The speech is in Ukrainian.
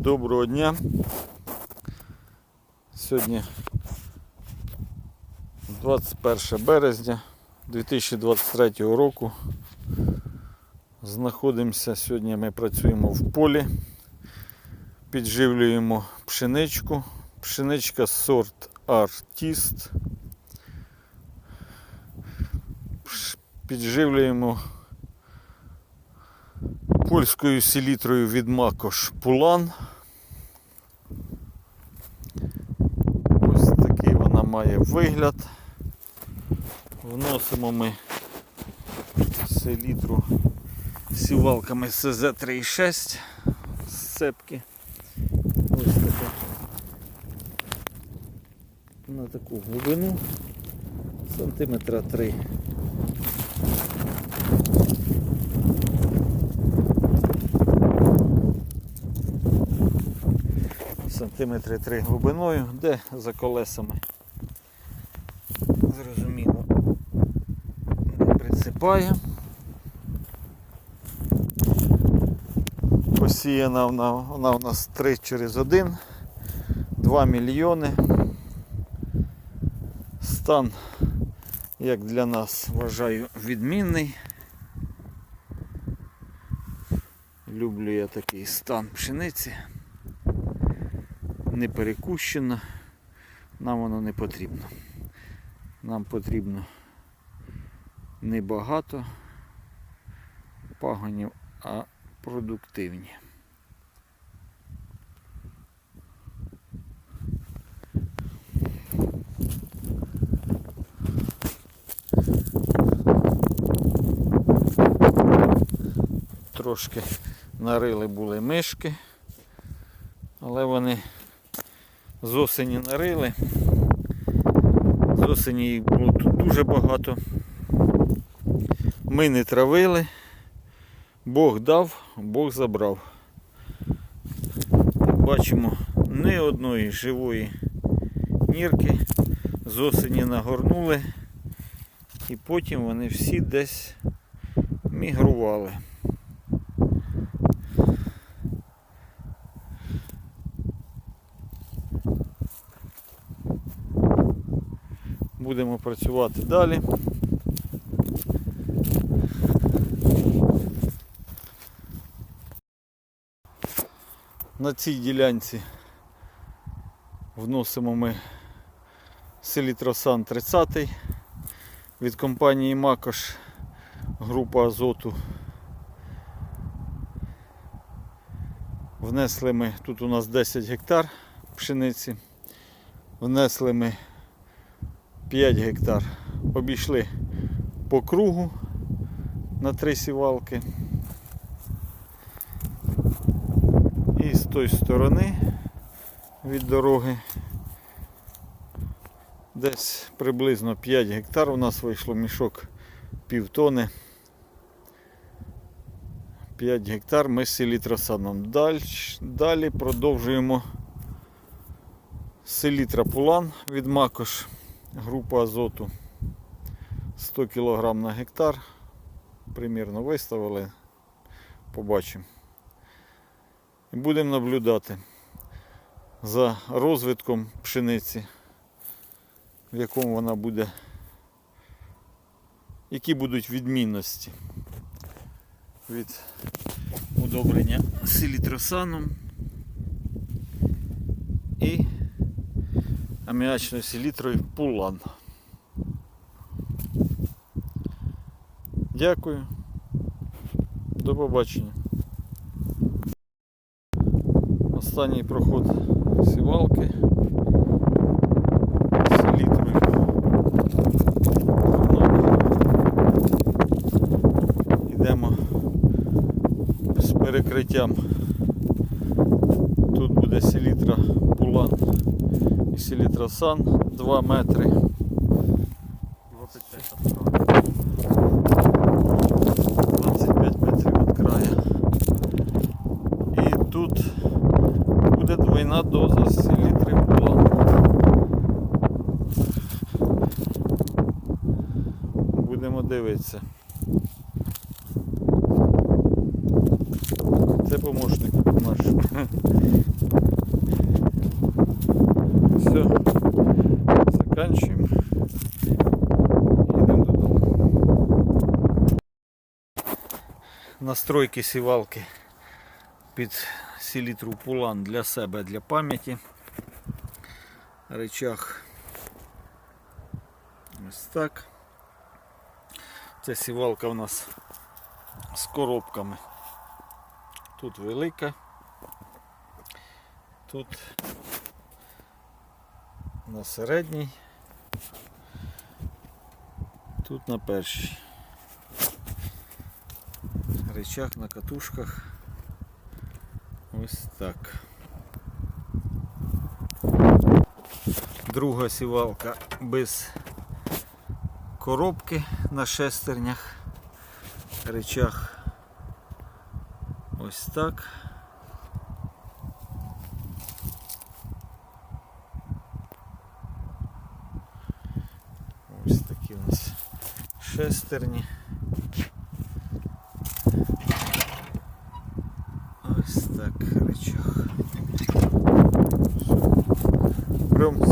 Доброго дня. Сьогодні 21 березня 2023 року. Знаходимося сьогодні. Ми працюємо в полі, підживлюємо пшеничку. Пшеничка сорт Артіст. Підживлюємо польською селітрою від Макош Пулан. Ось такий вона має вигляд. Вносимо ми селітру сівалками СЗ-3,6 з цепки. Ось така. На таку глибину сантиметра 3. Сантиметри 3 глибиною, де за колесами. Зрозуміло. Не присипає. Посіяна вона, вона у нас 3 через 1, 2 мільйони. Стан, як для нас, вважаю, відмінний. Люблю я такий стан пшениці. Не перекущено. Нам воно не потрібно. Нам потрібно не багато пагонів, а продуктивні. Трошки нарили були мишки, але вони з осені нарили. Осені їх було тут дуже багато. Ми не травили. Бог дав, Бог забрав. Бачимо, ні одної живої нірки з осені нагорнули і потім вони всі десь мігрували. Будемо працювати далі. На цій ділянці вносимо ми селітросан 30 від компанії Макош група азоту. Внесли ми, тут у нас 10 гектар пшениці, внесли ми 5 гектар. Обійшли по кругу на три сівалки. І з тої сторони від дороги десь приблизно 5 гектар у нас вийшло мішок півтони. 5 гектар ми з селітросаном. Далі, далі продовжуємо селітра Пулан від Макош група азоту 100 кг на гектар. Примірно виставили, побачимо. Будемо наблюдати за розвитком пшениці, в якому вона буде, які будуть відмінності від удобрення селітросаном і аміачною селітрою пулан. Дякую. До побачення. Останній проход сівалки. Селітрою. Йдемо з перекриттям. Тут буде селітра пулан і селітра сан 2 метри. 25 метрів від краю. І тут буде двойна доза селітри пулан. Будемо дивитися. Це помощник. Все, заканчиваем. Йдемо додому. Настройки сівалки під селітру Пулан для себе, для пам'яті. Речах ось так. Ця сівалка у нас з коробками. Тут велика. Тут на середній. Тут на першій. Речах на катушках. Ось так. Друга сівалка без коробки на шестернях. Речах ось так. Шестерні. Ось так речах. Прям